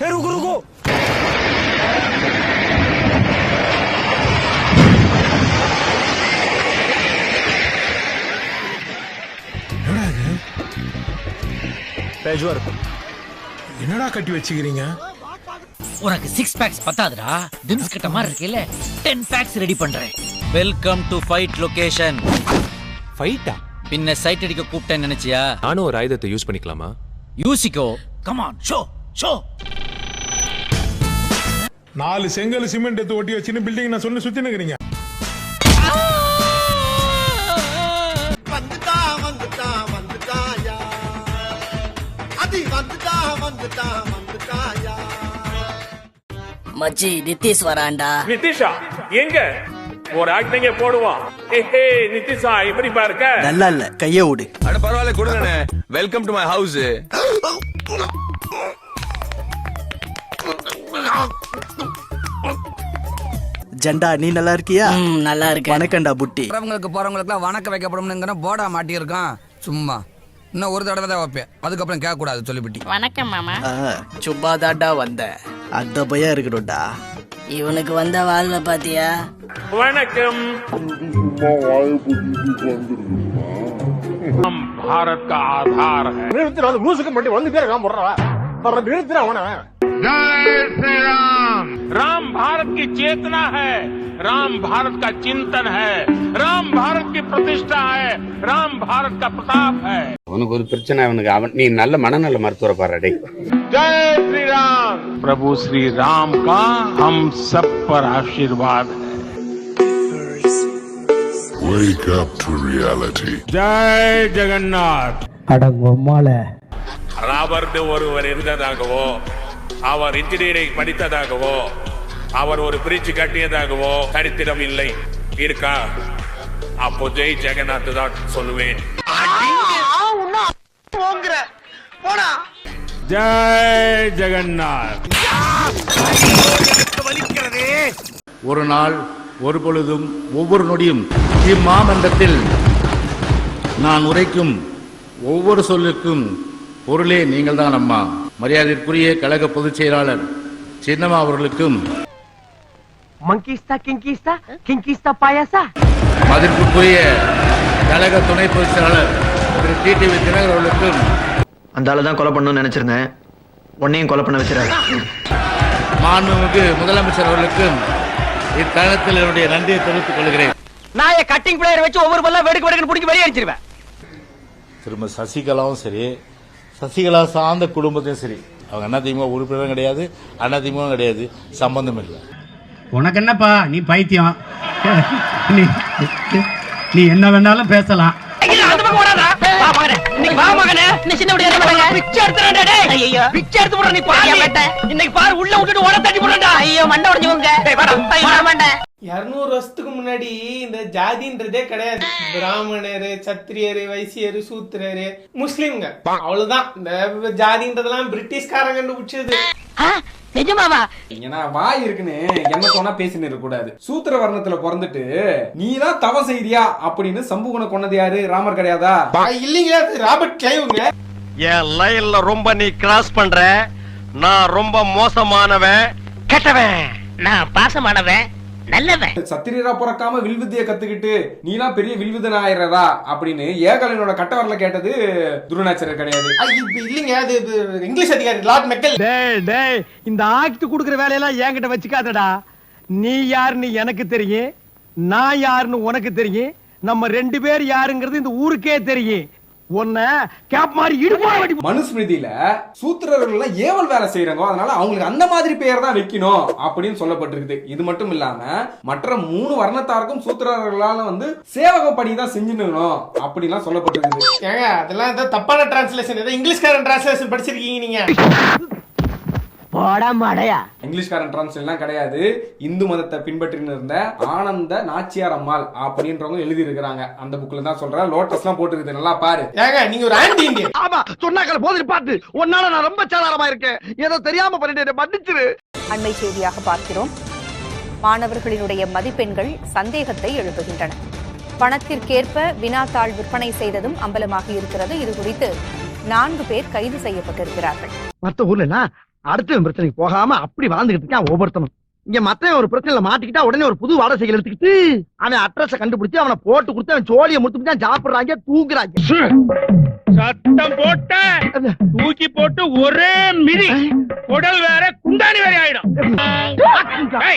ए रुको रुको பேஜ்வர்க் என்னடா கட்டி வச்சுக்கிறீங்க உனக்கு சிக்ஸ் பேக்ஸ் பத்தாதுடா திம்ஸ் கிட்ட மாதிரி இருக்கேல்ல டென் பேக்ஸ் ரெடி பண்றேன் வெல்கம் டு ஃபைட் லொகேஷன் ஃபைட்டா பின்ன சைட் அடிக்க கூப்பிட்டேன்னு நினைச்சியா நானும் ஒரு ஆயுதத்தை யூஸ் பண்ணிக்கலாமா யூசிக்கோ கமான் ஷோ ஷோ நாலு செங்கல் சிமெண்ட் எடுத்து ஒட்டி வச்சுன்னு பில்டிங் நான் சொன்ன சுத்தி நிக்கிறீங்க. மச்சி நிதிஷ் வரான்டா. நிதிஷா எங்க? ஒரு ஆக்டிங்க போடுவான் ஏஹே நிதிஷா எப்படி பாருக்க நல்லா இல்ல கைய விடு. அட பரவாயில்ல கொடுங்கண்ணே. வெல்கம் டு மை ஹவுஸ் ஜெண்டா நீ நல்லா இருக்கியா ம், நல்லா இருக்கு வணக்கம்டா புட்டி வரவங்களுக்கு போறவங்களுக்குலாம் வணக்கம் வைக்கப்படும்னுங்கிற போர்டா மாட்டியிருக்கான் சும்மா இன்னும் ஒரு தடவை தான் வைப்பேன் அதுக்கப்புறம் கேட்க கூடாது சொல்லிவிட்டி வணக்கம் மாமா சும்மா தாண்டா வந்தேன் அந்த பயம் இருக்கணும்டா இவனுக்கு வந்த வாழ்வை பாத்தியா வணக்கம் हम भारत का आधार है जय श्री राम राम भारत की चेतना है राम भारत का चिंतन है राम भारत की प्रतिष्ठा है राम भारत का प्रताप है உனக்கு ஒரு பிரச்சனை அவனுக்கு அவன் நீ நல்ல மனநல மருத்துவரை பாரு டேய் जय श्री राम प्रभु श्री राम का हम सब पर आशीर्वाद है Wake up to reality. जय जगन्नाथ அடங்கொம்மால ராபர்ட் ஒருவர் இருந்ததாகவோ அவர் இன்ஜினியரிங் படித்ததாகவோ அவர் ஒரு பிரிட்ஜ் கட்டியதாகவோ சரித்திரம் இல்லை. இருக்கா? அப்போ ஜெய் ஜெகநாத் தான் சொல்லுவேன். ஜெய் ஜெகநாத் ஒரு நாள் ஒரு பொழுதும் ஒவ்வொரு நொடியும் இம்மாமன்றத்தில் நான் உரைக்கும் ஒவ்வொரு சொல்லுக்கும் பொருளே நீங்கள் தான் அம்மா. மரியாதைக்குரிய கழக பொதுச் செயலாளர் சின்னம்மா அவர்களுக்கும் மதிப்புக்குரிய கழக துணை பொதுச் செயலாளர் திரு டிடிவி தினகர் அவர்களுக்கும் அந்த ஆளு கொலை பண்ணணும்னு நினைச்சிருந்தேன். உன்னையும் கொலை பண்ண வச்சிடாரு மாண்புமிகு முதலமைச்சர் அவர்களுக்கும் இத்தருணத்தில் என்னுடைய நன்றியை தெரிவித்துக் கொள்கிறேன். நான் கட்டிங் பிளேயர் வச்சு ஒவ்வொரு பல்லாம் வெடுக்கு வெடுக்குன்னு பிடிக்க வெளியே அடிச்சிருவேன் திரும்ப சசிகலாவும் சரி சசிகலா சார்ந்த குடும்பத்தையும் சரி. அவங்க அண்ணா திமுக உறுப்பினரும் கிடையாது அண்ணா திமுக கிடையாது. சம்பந்தம் இல்லை. உனக்கு என்னப்பா நீ பைத்தியம். நீ நீ என்ன வேணாலும் பேசலாம். இன்னைக்கு பாரு உள்ள விட்டுட்டு ஓட தட்டி போடுறா ஐயோ மண்டை உடைஞ்சவங்க இருநூறு வருஷத்துக்கு முன்னாடி இந்த ஜாதின்றதே கிடையாது. பிராமணரு சத்திரியரு வைசியரு சூத்திரரு முஸ்லிம்ங்க. அவ்வளவுதான். இந்த ஜாதின்றதெல்லாம் பிரிட்டிஷ்காரங்க கண்டுபிடிச்சது. நிஜமாவா? ஏன்னா வாய் இருக்குன்னு என்ன தோணா பேசின்னு இருக்க கூடாது சூத்திர வர்ணத்துல பிறந்துட்டு நீ தான் தவ செய்தியா? அப்படின்னு சம்புகுண கொன்னது யாரு? ராமர் கிடையாதா? இல்லைங்க அது ராபர்ட் கிளைவுங்க. என் லைன்ல ரொம்ப நீ கிராஸ் பண்ற. நான் ரொம்ப மோசமானவன் கெட்டவன். நான் பாசமானவன். நல்லவன். சத்திரியரா பிறக்காம வில்வித்தைய கத்துக்கிட்டு நீலாம் பெரிய வில்விதன் ஆயிடுறதா அப்படின்னு ஏகலைனோட கட்ட வரல கேட்டது துருணாச்சரர் கிடையாது. இல்லைங்க அது இது இங்கிலீஷ் அதிகாரி லார்ட் மெக்கல். டேய் டேய் இந்த ஆக்ட் குடுக்குற வேலையெல்லாம் என்கிட்ட வச்சுக்காதடா. நீ யாருன்னு எனக்கு தெரியும் நான் யாருன்னு உனக்கு தெரியும் நம்ம ரெண்டு பேர் யாருங்கிறது இந்த ஊருக்கே தெரியும். உன்ன கேப் மாதிரி இடுப்பா வெட்டி மனுஸ்மிருதியில சூத்திரர்கள் எல்லாம் ஏவல் வேலை செய்யறாங்க அதனால அவங்களுக்கு அந்த மாதிரி பெயர் தான் வைக்கணும் அப்படின்னு சொல்லப்பட்டிருக்குது. இது மட்டும் இல்லாம மற்ற மூணு வர்ணத்தாருக்கும் சூத்திரர்களால வந்து சேவக பணி தான் செஞ்சுக்கணும் அப்படிலாம் சொல்லப்பட்டிருக்குது. ஏங்க அதெல்லாம் ஏதோ தப்பான டிரான்ஸ்லேஷன் ஏதோ இங்கிலீஷ்காரன் டிரான்ஸ்லேஷன் படிச்சிருக்கீங்க நீங்க. போடா மாடையா. இங்கிலீஷ்காரன் டிரான்ஸ்லேஷன் எல்லாம் கிடையாது. இந்து மதத்தை பின்பற்றின்னு இருந்த ஆனந்த நாச்சியார் அம்மாள் அப்படின்றவங்க எழுதி இருக்கிறாங்க அந்த புக்ல தான் சொல்றேன். லோட்டஸ் எல்லாம் போட்டுருக்குது. நல்லா பாரு. ஏங்க நீங்க ஒரு ஆன்டி இந்தியன் ஆமா சொன்னாக்கல போதில் பார்த்து. உன்னால நான் ரொம்ப சாதாரமா இருக்கேன். ஏதோ தெரியாம பண்ணிட்டேன் மன்னிச்சிரு. அண்மை செய்தியாக பார்க்கிறோம். மாணவர்களினுடைய மதிப்பெண்கள் சந்தேகத்தை எழுப்புகின்றன. பணத்திற்கேற்ப வினாத்தாள் விற்பனை செய்ததும் அம்பலமாகி இருக்கிறது. இது குறித்து நான்கு பேர் கைது செய்யப்பட்டிருக்கிறார்கள். மத்த ஊர்ல அடுத்த பிரச்சனைக்கு போகாம அப்படி வாழ்ந்துகிட்டு இருக்கான் ஒவ்வொருத்தனும். இங்க மத்தவன் ஒரு பிரச்சனைல மாட்டிக்கிட்டா உடனே ஒரு புது வாடகை எடுத்துக்கிட்டு அவன் அட்ரஸ கண்டுபிடிச்சு அவனை போட்டு கொடுத்து அவன் சோழியை முடிச்சு சாப்பிடுறாங்க தூங்குறாங்க. சத்தம் போட்ட தூக்கி போட்டு ஒரே மிதி. உடல் வேற குண்டானி வேற ஆயிடும்.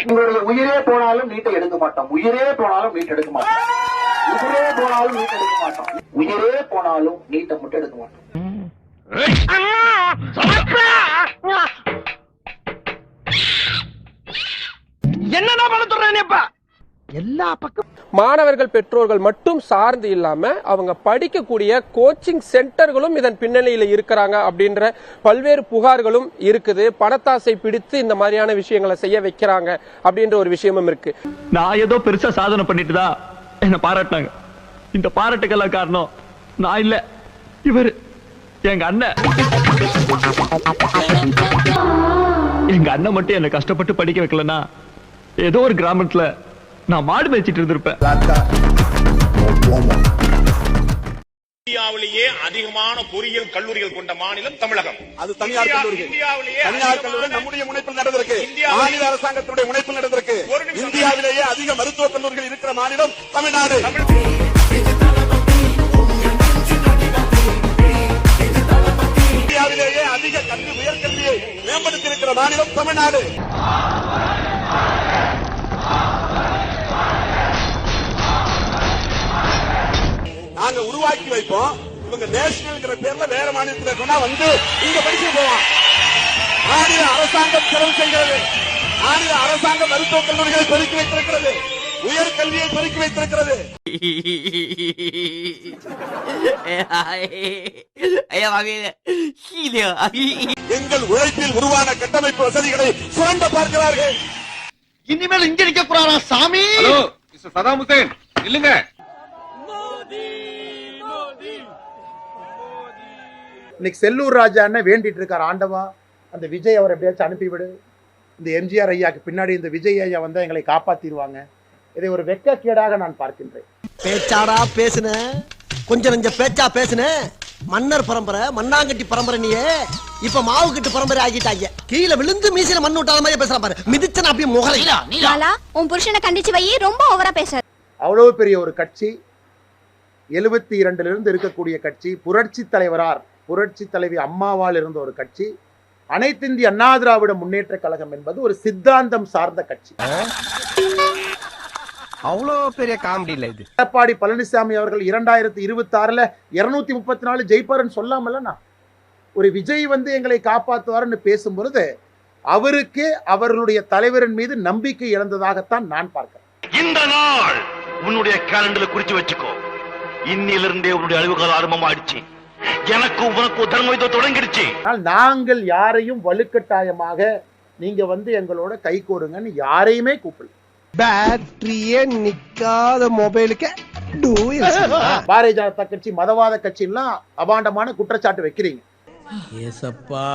உங்களுடைய உயிரே போனாலும் நீட்டை எடுக்க மாட்டோம். உயிரே போனாலும் நீட் எடுக்க மாட்டோம். உயிரே போனாலும் நீட் எடுக்க மாட்டோம். உயிரே போனாலும் நீட்டை மட்டும் எடுக்க மாட்டோம். என்னடா பண்ண சொல்றேன்ப்பா எல்லா பக்கம் மாணவர்கள் பெற்றோர்கள் மட்டும் சார்ந்து இல்லாம அவங்க படிக்கக்கூடிய கோச்சிங் சென்டர்களும் இதன் பின்னணியில இருக்கிறாங்க அப்படின்ற பல்வேறு புகார்களும் இருக்குது. பணத்தாசை பிடித்து இந்த மாதிரியான விஷயங்களை செய்ய வைக்கிறாங்க அப்படின்ற ஒரு விஷயமும் இருக்கு. நான் ஏதோ பெருசா சாதனை பண்ணிட்டு தான் என்ன பாராட்டினாங்க. இந்த பாராட்டுக்கெல்லாம் காரணம் நான் இல்ல. இவரு எங்க அண்ணன். எங்க அண்ணன் மட்டும் என்ன கஷ்டப்பட்டு படிக்க வைக்கலன்னா ஏதோ ஒரு கிராமத்துல நான் மாடு மேய்ச்சிட்டு இருந்திருப்பேன். இந்தியாவிலேயே அதிகமான பொறியியல் கல்லூரிகள் கொண்ட மாநிலம் தமிழகம். அது தனியார் கல்லூரிகள். இந்தியாவிலேயே தனியார் கல்லூரி நம்முடைய முனைப்பில் நடந்திருக்கு. இந்தியாவில் மாநில அரசாங்கத்தினுடைய முனைப்பில் நடந்திருக்கு. இந்தியாவிலேயே அதிக மருத்துவக் கல்லூரிகள் இருக்கிற மாநிலம் தமிழ்நாடு. இந்தியாவிலேயே அதிக கல்வி உயர்கல்வியை மேம்படுத்தி இருக்கிற மாநிலம் தமிழ்நாடு. உருவாக்கி வைப்போம். இவங்க நேஷனல்ங்கிற பேர்ல வேற மாநிலத்துல கொண்டா வந்து இங்க படிச்சு போவான். மாநில அரசாங்கம் செலவு செய்கிறது. மாநில அரசாங்கம் மருத்துவக் கல்லூரிகளை பெருக்கி வைத்திருக்கிறது. உயர் கல்வியை பெருக்கி வைத்திருக்கிறது. எங்கள் உழைப்பில் உருவான கட்டமைப்பு வசதிகளை சுரண்ட பார்க்கிறார்கள். இனிமேல் இங்க நிக்க போறாரா சாமி? Saddam Hussein. இல்லுங்க. இன்னைக்கு செல்லூர் ராஜா அண்ணன் வேண்டிட்டு இருக்கார் ஆண்டவா. அந்த விஜய் அவரை எப்படியாச்சும் அனுப்பிவிடு இந்த எம்ஜிஆர் ஐயாக்கு பின்னாடி இந்த விஜய் ஐயா வந்தா எங்களை காப்பாத்திடுவாங்க இதை ஒரு வெட்கக்கேடாக நான் பார்க்கின்றேன். பேச்சாடா பேசுன? கொஞ்சம் நெஞ்ச பேச்சா பேசுன? மன்னர் பரம்பரை மண்ணாங்கட்டி பரம்பரை நீயே. இப்ப மாவு கட்டு பரம்பரை ஆகிட்டாங்க கீழே விழுந்து மீசில மண் விட்டாத மாதிரி பேசுற பாரு. மிதிச்சன அப்படியே முகலை. லாலா உன் புருஷனை கண்டிச்சு வை. ரொம்ப ஓவரா பேச அவ்வளவு பெரிய ஒரு கட்சி எழுபத்தி இரண்டுல இருந்து இருக்கக்கூடிய கட்சி புரட்சி தலைவரார் புரட்சி தலைவி அம்மாவால் இருந்த ஒரு கட்சி. அனைத்து இந்திய அண்ணா திராவிட முன்னேற்ற கழகம் என்பது ஒரு சித்தாந்தம் சார்ந்த கட்சி. அவ்வளோ பெரிய காமெடி இல்ல இது. எடப்பாடி பழனிசாமி அவர்கள் இரண்டாயிரத்தி இருபத்தி ஆறுல இருநூத்தி முப்பத்தி நாலு ஜெயிப்பாருன்னு சொல்லாமல்லண்ணா ஒரு விஜய் வந்து எங்களை காப்பாற்றுவார்னு பேசும் பொழுது அவருக்கு அவர்களுடைய தலைவரின் மீது நம்பிக்கை இழந்ததாகத்தான் நான் பார்க்கிறேன். இந்த நாள் உன்னுடைய கேலண்டர்ல குறிச்சு வச்சுக்கோ. இன்னிலிருந்தே உன்னுடைய அழிவு காலம் ஆரம்பமாயிடுச்சு. எனக்கு உனக்கு தர்ம யுத்தம் தொடங்கிடுச்சு. ஆனால் நாங்கள் யாரையும் வலுக்கட்டாயமாக நீங்க வந்து எங்களோட கை கோருங்கன்னு யாரையுமே கூப்பிடல. பேட்டரியே நிக்காத மொபைலுக்கு பாரதிய ஜனதா கட்சி மதவாத கட்சி எல்லாம் அபாண்டமான குற்றச்சாட்டு வைக்கிறீங்க. ஏசப்பா.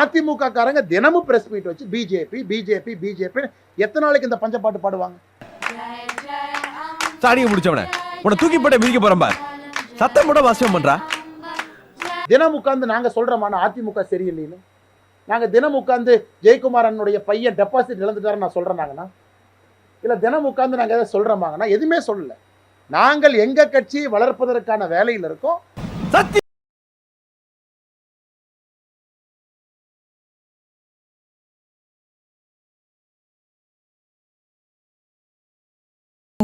அதிமுக காரங்க தினமும் பிரஸ் மீட் வச்சு பிஜேபி பிஜேபி பிஜேபி எத்தனை நாளைக்கு இந்த பஞ்சப்பாட்டு பாடுவாங்க? சாடியை முடிச்சவன. உன்னை தூக்கி போட்டு மிதிக்க போறேன் பார். சத்தம் போட வாசியம் பண்றா. தினம் உட்கார்ந்து நாங்க சொல்றோமான அதிமுக சரியில்லைன்னு? நாங்க தினம் உட்கார்ந்து ஜெயக்குமார் அண்ணனுடைய பையன் டெபாசிட் இழந்துட்டாரு நான் சொல்றேன் நாங்கண்ணா. இல்ல தினம் உட்கார்ந்து நாங்க எதாவது சொல்றோமாங்கண்ணா? எதுவுமே சொல்லல. நாங்கள் எங்க கட்சியை வளர்ப்பதற்கான வேலையில் இருக்கோம்.